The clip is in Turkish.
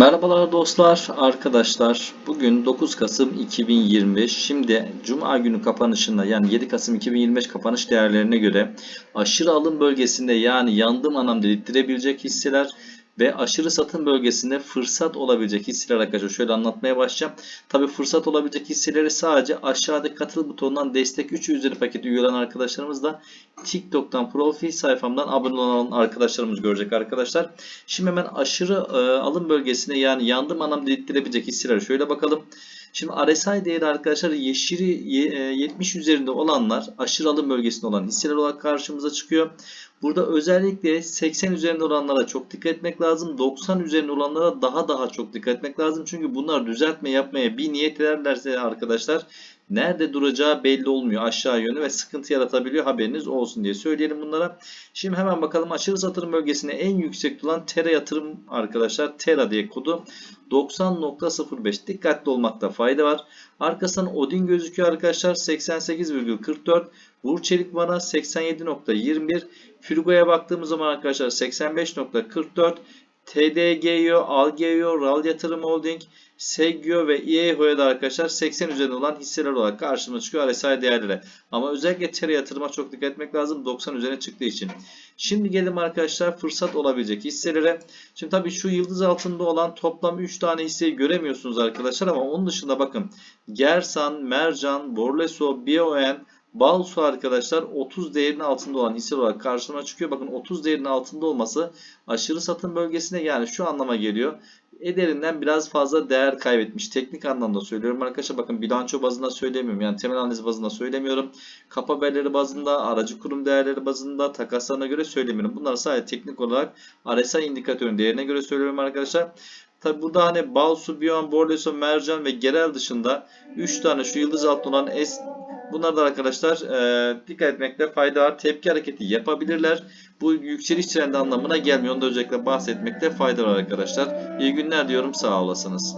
Merhabalar dostlar, arkadaşlar. Bugün 9 Kasım 2025. Şimdi Cuma günü kapanışında yani 7 Kasım 2025 kapanış değerlerine göre aşırı alım bölgesinde yani yandım anam dedirttirebilecek hisseler ve aşırı satım bölgesinde fırsat olabilecek hisseler arkadaşlar şöyle anlatmaya başlayacağım. Tabi fırsat olabilecek hisseleri sadece aşağıdaki katıl butonundan destek 3 üzeri paketi üye olan arkadaşlarımız da TikTok'tan profil sayfamdan abone olan arkadaşlarımız görecek arkadaşlar. Şimdi hemen aşırı e, alım bölgesine yani yandım anam dedirttirebilecek hisseler şöyle bakalım. Şimdi RSI değeri arkadaşlar yeşili ye- e, 70 üzerinde olanlar aşırı alım bölgesinde olan hisseler olarak karşımıza çıkıyor. Burada özellikle 80 üzerinde olanlara çok dikkat etmek lazım. 90 üzerinde olanlara daha daha çok dikkat etmek lazım. Çünkü bunlar düzeltme yapmaya bir niyet ederlerse arkadaşlar nerede duracağı belli olmuyor. Aşağı yönü ve sıkıntı yaratabiliyor. Haberiniz olsun diye söyleyelim bunlara. Şimdi hemen bakalım. Aşırı satırım bölgesine en yüksek olan Tera yatırım arkadaşlar. Tera diye kodu. 90.05 dikkatli olmakta fayda var. Arkasından Odin gözüküyor arkadaşlar. 88,44 Vur Çelik bana 87.21 Firgo'ya baktığımız zaman arkadaşlar 85.44 TDGO, Algeo, RAL Yatırım Holding, Seggio ve IEHO'ya da arkadaşlar 80 üzerinde olan hisseler olarak karşımıza çıkıyor RSI değerleri. Ama özellikle TERA yatırıma çok dikkat etmek lazım 90 üzerine çıktığı için. Şimdi gelelim arkadaşlar fırsat olabilecek hisselere. Şimdi tabii şu yıldız altında olan toplam 3 tane hisseyi göremiyorsunuz arkadaşlar ama onun dışında bakın Gersan, Mercan, Borleso, BioN, Balsu arkadaşlar 30 değerinin altında olan hisse olarak karşıma çıkıyor. Bakın 30 değerinin altında olması aşırı satım bölgesine yani şu anlama geliyor. Ederinden biraz fazla değer kaybetmiş. Teknik anlamda söylüyorum arkadaşlar. Bakın bilanço bazında söylemiyorum. Yani temel analiz bazında söylemiyorum. Kap haberleri bazında, aracı kurum değerleri bazında, takaslarına göre söylemiyorum. Bunlar sadece teknik olarak RSI indikatörün değerine göre söylüyorum arkadaşlar. Tabi burada hani Balsu, Bion, Borleso, Mercan ve Gerel dışında 3 tane şu yıldız altında olan S Bunlar da arkadaşlar e, dikkat etmekte fayda var. Tepki hareketi yapabilirler. Bu yükseliş trendi anlamına gelmiyor. Onu da özellikle bahsetmekte fayda var arkadaşlar. İyi günler diyorum. Sağ olasınız.